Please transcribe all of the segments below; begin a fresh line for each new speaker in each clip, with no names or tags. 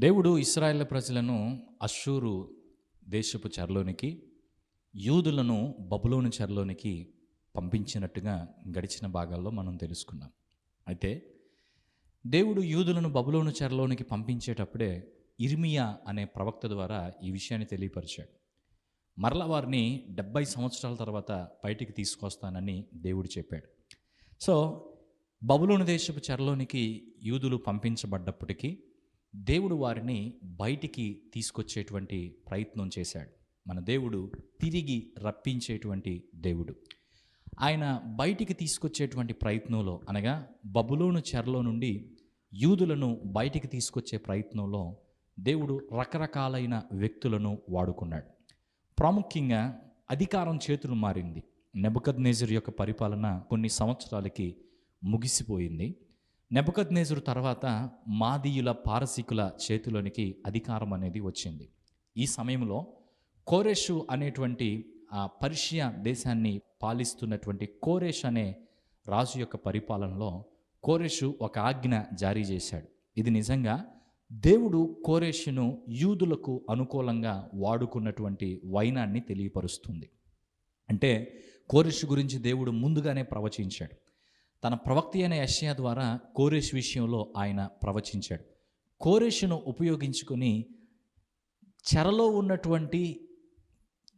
దేవుడు ఇస్రాయేల్ ప్రజలను అశ్షూరు దేశపు చెరలోనికి యూదులను బబులోని చెరలోనికి పంపించినట్టుగా గడిచిన భాగాల్లో మనం తెలుసుకున్నాం. అయితే దేవుడు యూదులను బబులోను చెరలోనికి పంపించేటప్పుడే ఇర్మియా అనే ప్రవక్త ద్వారా ఈ విషయాన్ని తెలియపరిచాడు. మరలా వారిని డెబ్బై సంవత్సరాల తర్వాత బయటికి తీసుకొస్తానని దేవుడు చెప్పాడు. సో బబులోను దేశపు చెరలోనికి యూదులు పంపించబడ్డప్పటికీ దేవుడు వారిని బయటికి తీసుకొచ్చేటువంటి ప్రయత్నం చేశాడు. మన దేవుడు తిరిగి రప్పించేటువంటి దేవుడు. ఆయన బయటికి తీసుకొచ్చేటువంటి ప్రయత్నంలో అనగా బబులోను చెరలో నుండి యూదులను బయటికి తీసుకొచ్చే ప్రయత్నంలో దేవుడు రకరకాలైన వ్యక్తులను వాడుకున్నాడు. ప్రాముఖ్యంగా అధికారం చేతులు మారింది. నెబద్ యొక్క పరిపాలన కొన్ని సంవత్సరాలకి ముగిసిపోయింది. నెబద్ తర్వాత మాదీయుల పారసీకుల చేతిలోనికి అధికారం అనేది వచ్చింది. ఈ సమయంలో కోరేషు అనేటువంటి ఆ పర్షియా దేశాన్ని పాలిస్తున్నటువంటి కోరేష్ అనే రాజు యొక్క పరిపాలనలో కోరేషు ఒక ఆజ్ఞ జారీ చేశాడు. ఇది నిజంగా దేవుడు కోరేషును యూదులకు అనుకూలంగా వాడుకున్నటువంటి వైనాన్ని తెలియపరుస్తుంది. అంటే కోరేషు గురించి దేవుడు ముందుగానే ప్రవచించాడు. తన ప్రవక్తి అయిన యష్యా ద్వారా కోరేష్ విషయంలో ఆయన ప్రవచించాడు. కోరేషును ఉపయోగించుకొని చెరలో ఉన్నటువంటి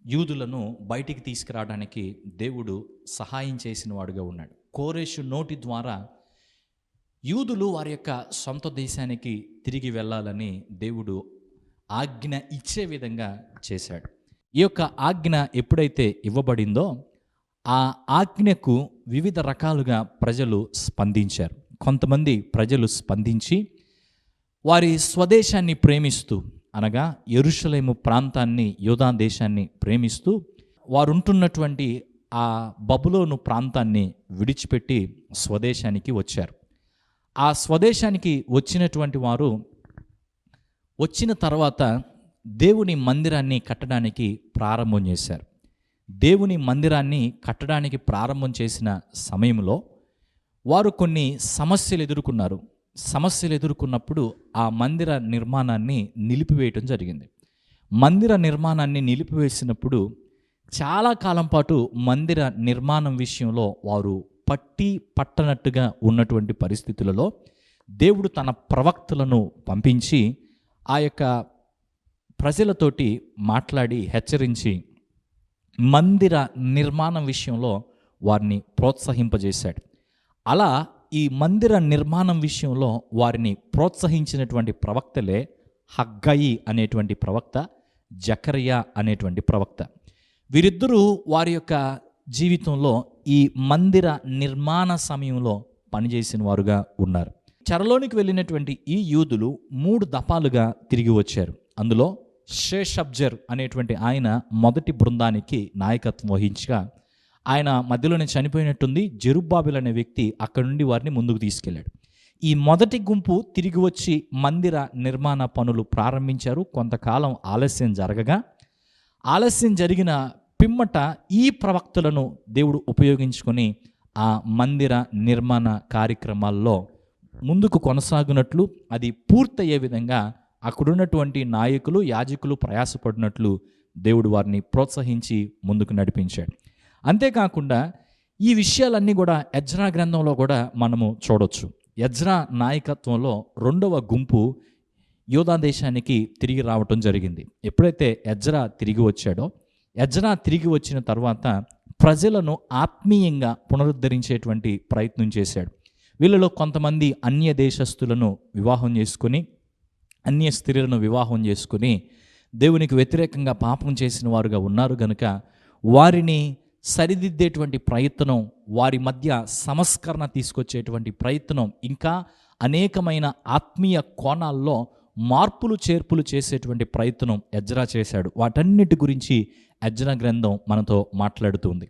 యూదులను బయటికి తీసుకురావడానికి దేవుడు సహాయం చేసిన వాడుగా ఉన్నాడు. కోరేషు నోటి ద్వారా యూదులు వారి యొక్క సొంత దేశానికి తిరిగి వెళ్ళాలని దేవుడు ఆజ్ఞ ఇచ్చే విధంగా చేశాడు. ఈ యొక్క ఆజ్ఞ ఎప్పుడైతే ఇవ్వబడిందో ఆ ఆజ్ఞకు వివిధ రకాలుగా ప్రజలు స్పందించారు. కొంతమంది ప్రజలు స్పందించి వారి స్వదేశాన్ని ప్రేమిస్తూ అనగా ఎరుషలేము ప్రాంతాన్ని యోధా దేశాన్ని ప్రేమిస్తూ వారు ఉంటున్నటువంటి ఆ బబులోను ప్రాంతాన్ని విడిచిపెట్టి స్వదేశానికి వచ్చారు. ఆ స్వదేశానికి వచ్చినటువంటి వారు వచ్చిన తర్వాత దేవుని మందిరాన్ని కట్టడానికి ప్రారంభం చేశారు. దేవుని మందిరాన్ని కట్టడానికి ప్రారంభం చేసిన సమయంలో వారు కొన్ని సమస్యలు ఎదుర్కొన్నారు. సమస్యలు ఎదుర్కొన్నప్పుడు ఆ మందిర నిర్మాణాన్ని నిలిపివేయటం జరిగింది. మందిర నిర్మాణాన్ని నిలిపివేసినప్పుడు చాలా కాలం పాటు మందిర నిర్మాణం విషయంలో వారు పట్టి పట్టనట్టుగా ఉన్నటువంటి పరిస్థితులలో దేవుడు తన ప్రవక్తలను పంపించి ఆ యొక్క ప్రజలతోటి మాట్లాడి హెచ్చరించి మందిర నిర్మాణం విషయంలో వారిని ప్రోత్సహింపజేశాడు. అలా ఈ మందిర నిర్మాణం విషయంలో వారిని ప్రోత్సహించినటువంటి ప్రవక్తలే హగ్గయి అనేటువంటి ప్రవక్త జకరియా అనేటువంటి ప్రవక్త. వీరిద్దరూ వారి యొక్క జీవితంలో ఈ మందిర నిర్మాణ సమయంలో పనిచేసిన వారుగా ఉన్నారు. చెరలోనికి వెళ్ళినటువంటి ఈ యూదులు మూడు దఫాలుగా తిరిగి వచ్చారు. అందులో షేషబ్జర్ అనేటువంటి ఆయన మొదటి బృందానికి నాయకత్వం వహించగా ఆయన మధ్యలోనే చనిపోయినట్టుంది. జెరుబ్బాబిల్ అనే వ్యక్తి అక్కడి నుండి వారిని ముందుకు తీసుకెళ్ళాడు. ఈ మొదటి గుంపు తిరిగి వచ్చి మందిర నిర్మాణ పనులు ప్రారంభించారు. కొంతకాలం ఆలస్యం జరగగా ఆలస్యం జరిగిన పిమ్మట ఈ ప్రవక్తలను దేవుడు ఉపయోగించుకొని ఆ మందిర నిర్మాణ కార్యక్రమాల్లో ముందుకు కొనసాగునట్లు అది పూర్తయ్యే విధంగా అక్కడున్నటువంటి నాయకులు యాజకులు ప్రయాసపడినట్లు దేవుడు వారిని ప్రోత్సహించి ముందుకు నడిపించాడు. అంతేకాకుండా ఈ విషయాలన్నీ కూడా యజ్రా గ్రంథంలో కూడా మనము చూడొచ్చు. యజ్రా నాయకత్వంలో రెండవ గుంపు యోధా దేశానికి తిరిగి రావటం జరిగింది. ఎప్పుడైతే యజ్రా తిరిగి వచ్చాడో యజ్రా తిరిగి వచ్చిన తర్వాత ప్రజలను ఆత్మీయంగా పునరుద్ధరించేటువంటి ప్రయత్నం చేశాడు. వీళ్ళలో కొంతమంది అన్య దేశస్తులను వివాహం చేసుకొని అన్య స్త్రీలను వివాహం చేసుకుని దేవునికి వ్యతిరేకంగా పాపం చేసిన వారుగా ఉన్నారు గనుక వారిని సరిదిద్దేటువంటి ప్రయత్నం వారి మధ్య సంస్కరణ తీసుకొచ్చేటువంటి ప్రయత్నం ఇంకా అనేకమైన ఆత్మీయ కోణాల్లో మార్పులు చేర్పులు చేసేటువంటి ప్రయత్నం ఎజ్రా చేశాడు. వాటన్నిటి గురించి ఎజ్రా గ్రంథం మనతో మాట్లాడుతుంది.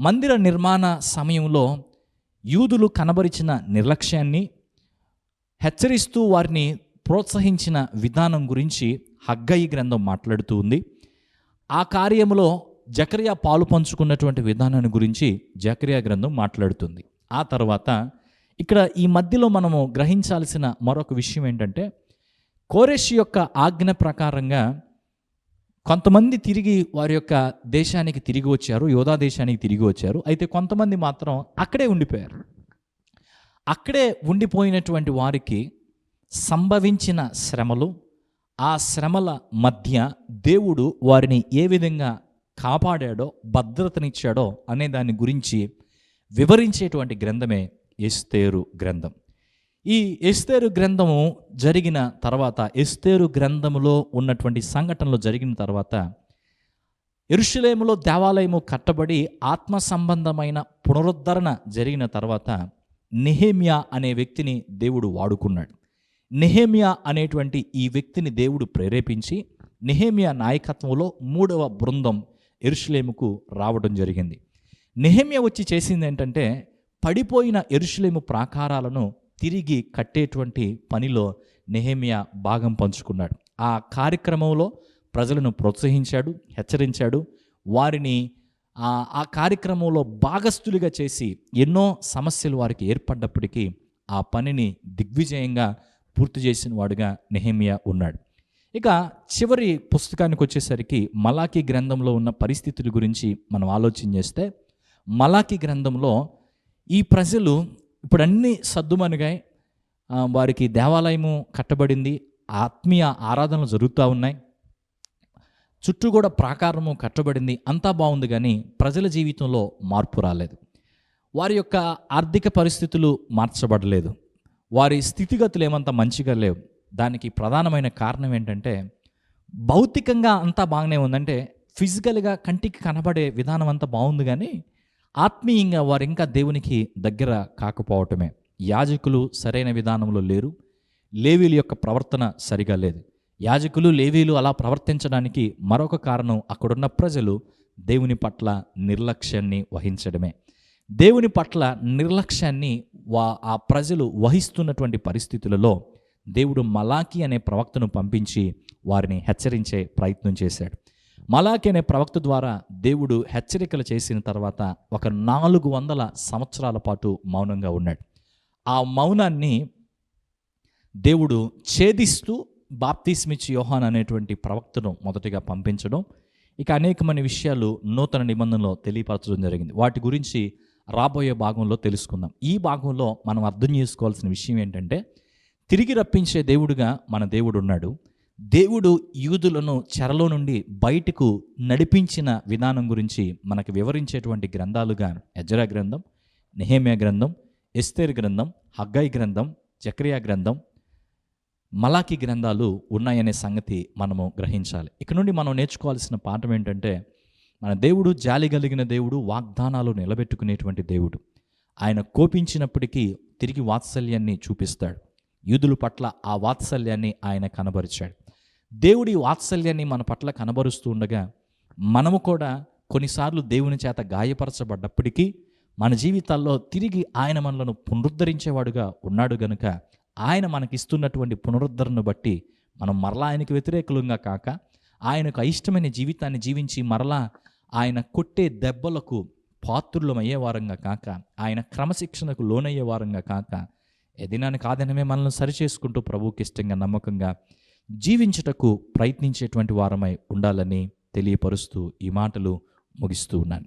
మందిర నిర్మాణ సమయంలో యూదులు కనబరిచిన నిర్లక్ష్యాన్ని హెచ్చరిస్తూ వారిని ప్రోత్సహించిన విధానం గురించి హగ్గయి గ్రంథం మాట్లాడుతూ ఉంది. ఆ కార్యములో జకరియా పాలు పంచుకున్నటువంటి విధానాన్ని గురించి జకరియా గ్రంథం మాట్లాడుతుంది. ఆ తర్వాత ఇక్కడ ఈ మధ్యలో మనము గ్రహించాల్సిన మరొక విషయం ఏంటంటే కోరెష్ యొక్క ఆజ్ఞ ప్రకారంగా కొంతమంది తిరిగి వారి యొక్క దేశానికి తిరిగి వచ్చారు యోధా దేశానికి తిరిగి వచ్చారు. అయితే కొంతమంది మాత్రం అక్కడే ఉండిపోయారు. అక్కడే ఉండిపోయినటువంటి వారికి సంభవించిన శ్రమలు ఆ శ్రమల మధ్య దేవుడు వారిని ఏ విధంగా కాపాడాడో భద్రతనిచ్చాడో అనే దాని గురించి వివరించేటువంటి గ్రంథమే ఎస్తేరు గ్రంథం. ఈ ఎస్తేరు గ్రంథము జరిగిన తర్వాత ఎస్తేరు గ్రంథములో ఉన్నటువంటి సంఘటనలు జరిగిన తర్వాత ఎరుషులేములో దేవాలయము కట్టబడి ఆత్మ సంబంధమైన పునరుద్ధరణ జరిగిన తర్వాత నెహేమియా అనే వ్యక్తిని దేవుడు వాడుకున్నాడు. నెహేమియా అనేటువంటి ఈ వ్యక్తిని దేవుడు ప్రేరేపించి నెహేమియా నాయకత్వంలో మూడవ బృందం ఎరుషులేముకు రావడం జరిగింది. నెహేమియా వచ్చి చేసింది ఏంటంటే పడిపోయిన ఎరుషులేము ప్రాకారాలను తిరిగి కట్టేటువంటి పనిలో నెహేమియా భాగం పంచుకున్నాడు. ఆ కార్యక్రమంలో ప్రజలను ప్రోత్సహించాడు హెచ్చరించాడు. వారిని ఆ ఆ కార్యక్రమంలో భాగస్థులుగా చేసి ఎన్నో సమస్యలు వారికి ఏర్పడ్డప్పటికీ ఆ పనిని దిగ్విజయంగా పూర్తి చేసిన వాడుగా నెహేమియా ఉన్నాడు. ఇక చివరి పుస్తకానికి వచ్చేసరికి మలాఖీ గ్రంథంలో ఉన్న పరిస్థితుల గురించి మనం ఆలోచన చేస్తే మలాఖీ గ్రంథంలో ఈ ప్రజలు ఇప్పుడు అన్ని సద్దుమనుగాయి వారికి దేవాలయము కట్టబడింది ఆత్మీయ ఆరాధనలు జరుగుతూ ఉన్నాయి. చుట్టూ కూడా ప్రాకారము కట్టబడింది అంతా బాగుంది కానీ ప్రజల జీవితంలో మార్పు రాలేదు. వారి యొక్క ఆర్థిక పరిస్థితులు మార్చబడలేదు. వారి స్థితిగతులు ఏమంత మంచిగా లేవు. దానికి ప్రధానమైన కారణం ఏంటంటే భౌతికంగా అంతా బాగానే ఉందంటే ఫిజికల్గా కంటికి కనబడే విధానం అంతా బాగుంది కానీ ఆత్మీయంగా వారు ఇంకా దేవునికి దగ్గర కాకపోవటమే. యాజకులు సరైన విధానంలో లేరు. లేవీల యొక్క ప్రవర్తన సరిగా లేదు. యాజకులు లేవీలు అలా ప్రవర్తించడానికి మరొక కారణం అక్కడున్న ప్రజలు దేవుని పట్ల నిర్లక్ష్యాన్ని వహించడమే. దేవుని పట్ల నిర్లక్ష్యాన్ని వా ఆ ప్రజలు వహిస్తున్నటువంటి పరిస్థితులలో దేవుడు మలాకి అనే ప్రవక్తను పంపించి వారిని హెచ్చరించే ప్రయత్నం చేశాడు. మలాకి అనే ప్రవక్త ద్వారా దేవుడు హెచ్చరికలు చేసిన తర్వాత ఒక నాలుగు వందల సంవత్సరాల పాటు మౌనంగా ఉన్నాడు. ఆ మౌనాన్ని దేవుడు ఛేదిస్తూ బాప్తిస్మిచ్ యోహాన్ అనేటువంటి ప్రవక్తను మొదటిగా పంపించడం ఇక అనేకమైన విషయాలు నూతన నిబంధనలో తెలియపరచడం జరిగింది. వాటి గురించి రాబోయే భాగంలో తెలుసుకుందాం. ఈ భాగంలో మనం అర్థం చేసుకోవాల్సిన విషయం ఏంటంటే తిరిగి రప్పించే దేవుడుగా మన దేవుడు ఉన్నాడు. దేవుడు యూదులను చెరలో నుండి బయటకు నడిపించిన విధానం గురించి మనకు వివరించేటువంటి గ్రంథాలుగా ఎజరా గ్రంథం నెహేమియా గ్రంథం ఎస్తేర్ గ్రంథం హగ్గై గ్రంథం జక్రియా గ్రంథం మలాకి గ్రంథాలు ఉన్నాయనే సంగతి మనము గ్రహించాలి. ఇక నుండి మనం నేర్చుకోవాల్సిన పాఠం ఏంటంటే మన దేవుడు జాలి కలిగిన దేవుడు వాగ్దానాలు నిలబెట్టుకునేటువంటి దేవుడు. ఆయన కోపించినప్పటికీ తిరిగి వాత్సల్యాన్ని చూపిస్తాడు. యూదుల పట్ల ఆ వాత్సల్యాన్ని ఆయన కనబరిచాడు. దేవుడి వాత్సల్యాన్ని మన పట్ల కనబరుస్తూ ఉండగా మనము కూడా కొన్నిసార్లు దేవుని చేత గాయపరచబడ్డప్పటికీ మన జీవితాల్లో తిరిగి ఆయన మనలను పునరుద్ధరించేవాడుగా ఉన్నాడు గనుక ఆయన మనకిస్తున్నటువంటి పునరుద్ధరణను బట్టి మనం మరలా ఆయనకు వ్యతిరేకులంగా కాక ఆయనకు అయిష్టమైన జీవితాన్ని జీవించి మరలా ఆయన కొట్టే దెబ్బలకు పాత్రులమయ్యే వారంగా కాక ఆయన క్రమశిక్షణకు లోనయ్యే వారంగా కాక ఎదినాన్ని కాదనమే మనల్ని సరిచేసుకుంటూ ప్రభుకి ఇష్టంగా నమ్మకంగా జీవించుటకు ప్రయత్నించేటువంటి వారమై ఉండాలని తెలియపరుస్తూ ఈ మాటలు ముగిస్తూ ఉన్నాను.